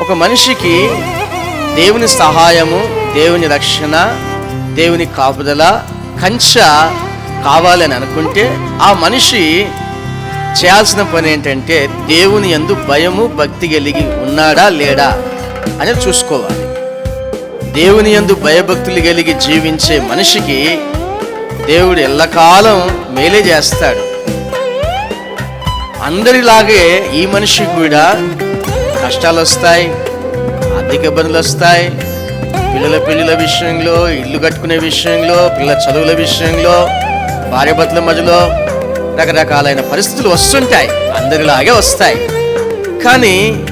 ఒక మనిషికి దేవుని సహాయము దేవుని రక్షణ దేవుని కాపుదల కంచ కావాలని అనుకుంటే ఆ మనిషి చేయాల్సిన పని ఏంటంటే దేవుని యందు భయము భక్తి కలిగి ఉన్నాడా లేడా అని చూసుకోవాలి. దేవుని యందు భయభక్తులు కలిగి జీవించే మనిషికి దేవుడు ఎల్లకాలం మేలే చేస్తాడు. అందరిలాగే ఈ మనిషికి కూడా కష్టాలు వస్తాయి ఆర్థిక ఇబ్బందులు వస్తాయి పిల్లల పెళ్ళిల విషయంలో ఇల్లు కట్టుకునే విషయంలో పిల్లల చదువుల విషయంలో భార్యాభర్తల మధ్యలో రకరకాలైన పరిస్థితులు వస్తుంటాయి అందరిలాగే వస్తాయి. కానీ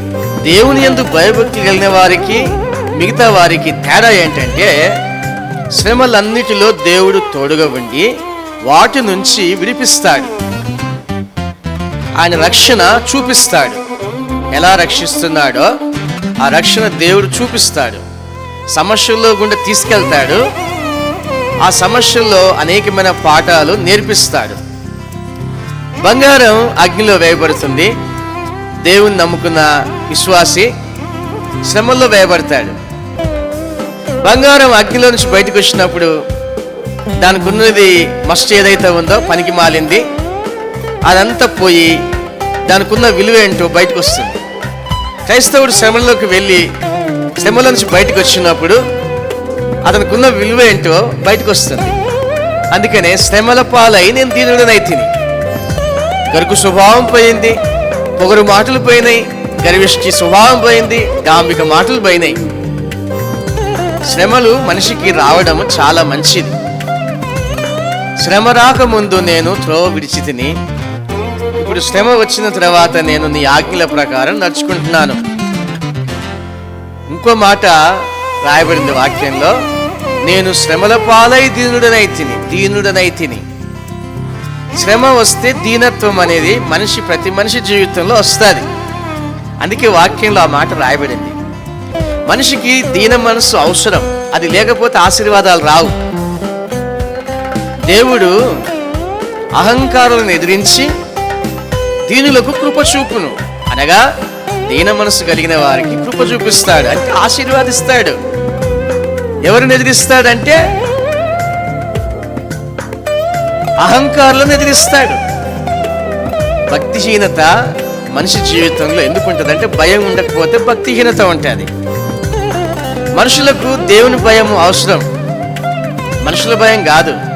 దేవుని ఎందుకు భయభక్తి కలిగిన వారికి మిగతా వారికి తేడా ఏంటంటే శ్రమలన్నిటిలో దేవుడు తోడుగా ఉండి వాటి నుంచి విడిపిస్తాడు. ఆయన రక్షణ చూపిస్తాడు. ఎలా రక్షిస్తున్నాడో ఆ రక్షణ దేవుడు చూపిస్తాడు. సమస్యల్లో గుండా తీసుకెళ్తాడు. ఆ సమస్యల్లో అనేకమైన పాఠాలు నేర్పిస్తాడు. బంగారం అగ్నిలో వేయబడుతుంది. దేవుని నమ్ముకున్న విశ్వాసి శ్రమల్లో వేయబడతాడు. బంగారం అగ్నిలో నుంచి బయటకు వచ్చినప్పుడు దానికి ఉన్నది మస్ట్ ఏదైతే ఉందో పనికి మాలింది అదంతా పోయి దానికి ఉన్న విలువ ఏంటో బయటకు వస్తుంది. క్రైస్తవుడు శ్రమలోకి వెళ్ళి శ్రమల నుంచి బయటకు వచ్చినప్పుడు అతనికి ఉన్న విలువ ఏంటో బయటకు వస్తుంది. అందుకనే శ్రమల పాలై నేను దీనుడనై తిని. గరుకు స్వభావం పోయింది పొగరు మాటలు పోయినాయి గర్విష్టి స్వభావం పోయింది డాంబిక మాటలు పోయినాయి శ్రమలు మనిషికి రావడం చాలా మంచిది. శ్రమ రాకముందు నేను త్రోవ విడిచి తిని ఇప్పుడు శ్రమ వచ్చిన తర్వాత నేను నీ ఆజ్ఞల ప్రకారం నడుచుకుంటున్నాను. ఇంకో మాట రాయబడింది వాక్యంలో నేను శ్రమల పాలై దీనుడనై తిని దీనుడనై తిని. శ్రమ వస్తే దీనత్వం అనేది మనిషి ప్రతి మనిషి జీవితంలో వస్తుంది. అందుకే వాక్యంలో ఆ మాట రాయబడింది. మనిషికి దీన మనస్సు అవసరం అది లేకపోతే ఆశీర్వాదాలు రావు. దేవుడు అహంకారులను ఎదిరించి దీనులకు కృప చూపును. అనగా దీన మనసు కలిగిన వారికి కృప చూపిస్తాడు అంటే ఆశీర్వాదిస్తాడు. ఎవరిని ఎదిరిస్తాడంటే? అహంకారులను ఎదిరిస్తాడు. భక్తిహీనత మనిషి జీవితంలో ఎందుకు ఉంటుందంటే భయం ఉండకపోతే భక్తిహీనత ఉంటుంది. మనుషులకు దేవుని భయం అవసరం. మనుషుల భయం కాదు.